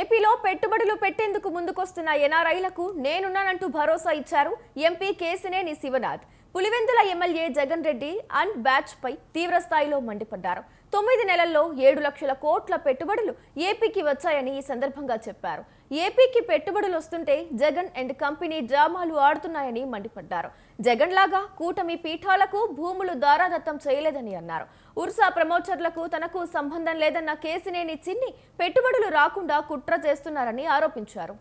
ఏపీలో పెట్టుబడులు పెట్టేందుకు ముందుకొస్తున్న ఎన్ఆర్ఐలకు నేనున్నానంటూ భరోసా ఇచ్చారు MP Kesineni Sivanath. Pulivendula MLA Jagan Reddy and batch పై తీవ్ర స్థాయిలో మండిపడ్డారు. తొమ్మిది నెలల్లో ఏడు లక్షల కోట్ల పెట్టుబడులు ఏపీకి వచ్చాయని ఈ సందర్భంగా చెప్పారు. ఏపీకి పెట్టుబడులు వస్తుంటే జగన్ అండ్ కంపెనీ డ్రామాలు ఆడుతున్నాయని మండిపడ్డారు. జగన్ లాగా కూటమి పీఠాలకు భూములు దారాదత్తం చేయలేదని అన్నారు. ఉర్సా ప్రమోచర్లకు తనకు సంబంధం లేదన్న కేసినేని చిన్ని పెట్టుబడులు రాకుండా కుట్ర చేస్తున్నారని ఆరోపించారు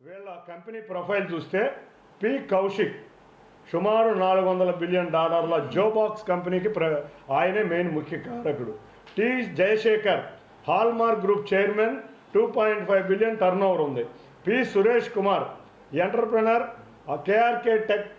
వీళ్ళ కంపెనీ ప్రొఫైల్ చూస్తే పి. కౌశిక్. సుమారు నాలుగు వందల బిలియన్ డాలర్ల జోబాక్స్ కంపెనీకి ప్ర ఆయనే మెయిన్ ముఖ్య కారకుడు. T. Jayasekhar hallmark group chairman two point five billion turnover ఉంది. P. Suresh Kumar entrepreneur KRK tech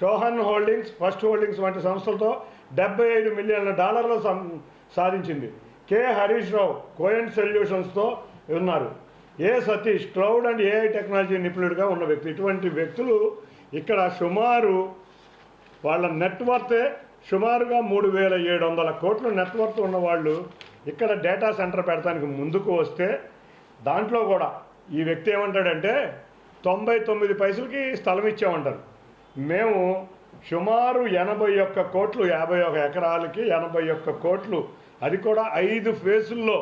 షోహన్ holdings first holdings వంటి సంస్థలతో డెబ్బై ఐదు మిలియన్ల డాలర్లు సం- సాధించింది. కె. హరీష్ రావు కోయన్ సొల్యూషన్స్తో ఉన్నారు. A Satish cloud and AI technology నిపుణుడిగా ఉన్న వ్యక్తి. ఇటువంటి వ్యక్తులు ఇక్కడ సుమారు వాళ్ళ నెట్వర్తే సుమారుగా మూడు వేల ఏడు వందల కోట్ల నెట్వర్త్ ఉన్నవాళ్ళు ఇక్కడ డేటా సెంటర్ పెడతానికి ముందుకు వస్తే దాంట్లో కూడా ఈ వ్యక్తి ఏమంటాడంటే తొంభై తొమ్మిది పైసలకి స్థలం ఇచ్చామంటారు. మేము సుమారు ఎనభై ఒక్క కోట్లు యాభై ఒక ఎకరాలకి ఎనభై ఒక్క కోట్లు అది కూడా ఐదు ఫేసుల్లో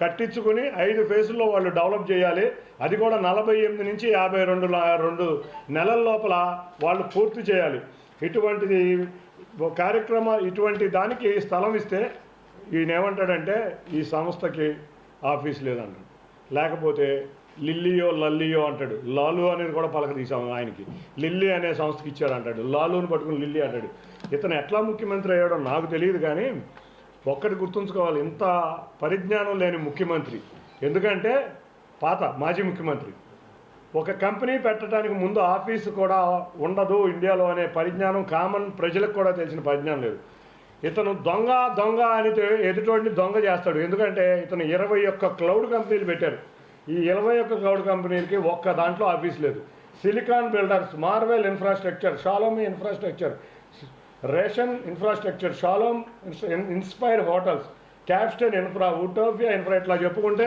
కట్టించుకుని ఐదు ఫేసుల్లో వాళ్ళు డెవలప్ చేయాలి. అది కూడా నలభై ఎనిమిది నుంచి యాభై రెండు రెండు నెలల లోపల వాళ్ళు పూర్తి చేయాలి. ఇటువంటిది కార్యక్రమ ఇటువంటి దానికి స్థలం ఇస్తే ఈయన ఏమంటాడంటే ఈ సంస్థకి ఆఫీస్ లేదంటాడు. లేకపోతే లిల్లియో లల్లియో అంటాడు. లాలు అనేది కూడా పలక తీసాము ఆయనకి. లిల్లీ అనే సంస్థకి ఇచ్చారు అంటాడు లాలుని పట్టుకుని లిల్లీ అంటాడు. ఇతను ఎట్లా ముఖ్యమంత్రి అయ్యాడో నాకు తెలియదు కానీ ఒక్కటి గుర్తుంచుకోవాలి ఇంత పరిజ్ఞానం లేని ముఖ్యమంత్రి. ఎందుకంటే పాత మాజీ ముఖ్యమంత్రి. ఒక కంపెనీ పెట్టడానికి ముందు ఆఫీసు కూడా ఉండదు ఇండియాలో అనే పరిజ్ఞానం కామన్ ప్రజలకు కూడా తెలిసిన పరిజ్ఞానం లేదు. ఇతను దొంగ దొంగ అని తె- ఎదుటోడిని దొంగ చేస్తాడు. ఎందుకంటే ఇతను ఇరవై ఒక్క క్లౌడ్ కంపెనీలు పెట్టారు. ఈ ఇరవై ఒక్క క్లౌడ్ కంపెనీలకి ఒక్క దాంట్లో ఆఫీస్ లేదు. Silicon builders marvel infrastructure షాలోమీ infrastructure ration infrastructure Shalom inspire hotels Capstone infra Utopia infra ఇట్లా చెప్పుకుంటే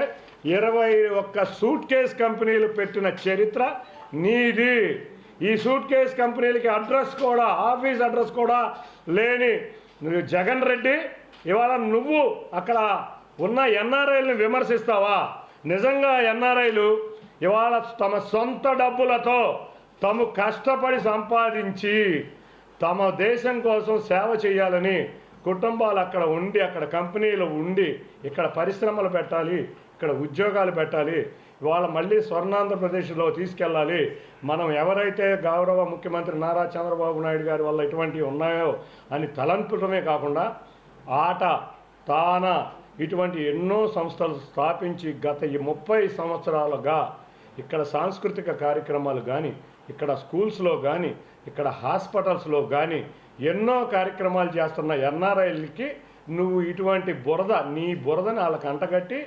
ఇరవై ఒక్క సూట్ కేస్ కంపెనీలు పెట్టిన చరిత్ర నీది. ఈ సూట్ కేస్ కంపెనీలకి అడ్రస్ కూడా ఆఫీస్ అడ్రస్ కూడా లేని జగన్ రెడ్డి ఇవాళ నువ్వు అక్కడ ఉన్న ఎన్ఆర్ఐలను విమర్శిస్తావా? నిజంగా ఎన్ఆర్ఐలు ఇవాళ తమ సొంత డబ్బులతో తాము కష్టపడి సంపాదించి తమ దేశం కోసం సేవ చేయాలని కుటుంబాలు అక్కడ ఉండి అక్కడ కంపెనీలు ఉండి ఇక్కడ పరిశ్రమలు పెట్టాలి ఇక్కడ ఉద్యోగాలు పెట్టాలి ఇవాళ మళ్ళీ స్వర్ణాంధ్రప్రదేశ్లో తీసుకెళ్ళాలి. మనం ఎవరైతే గౌరవ ముఖ్యమంత్రి నారా చంద్రబాబు నాయుడు గారి వల్ల ఇటువంటివి ఉన్నాయో అని తలంపడమే కాకుండా ఆట తాన ఇటువంటి ఎన్నో సంస్థలు స్థాపించి గత ఈ ముప్పై సంవత్సరాలుగా ఇక్కడ సాంస్కృతిక కార్యక్రమాలు కానీ ఇక్కడ స్కూల్స్లో కానీ ఇక్కడ హాస్పిటల్స్లో కానీ ఎన్నో కార్యక్రమాలు చేస్తున్న ఎన్ఆర్ఐలకి నువ్వు ఇటువంటి బురద నీ బురదని వాళ్ళకి అంటగట్టి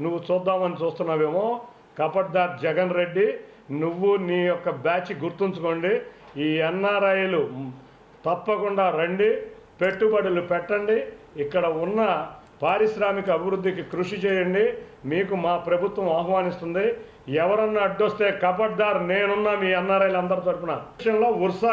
నువ్వు చూద్దామని చూస్తున్నావేమో కపట్దార్ జగన్ రెడ్డి నువ్వు నీ యొక్క బ్యాచ్ గుర్తుంచుకోండి ఈ ఎన్ఆర్ఐలు తప్పకుండా రండి పెట్టుబడులు పెట్టండి ఇక్కడ ఉన్న పారిశ్రామిక అభివృద్ధికి కృషి చేయండి. మీకు మా ప్రభుత్వం ఆహ్వానిస్తుంది. ఎవరన్నా అడ్డొస్తే కబడ్దార్ నేనున్నా మీ ఎన్ఆర్ఐలు అందరి తరఫున విషయంలో ఉర్సా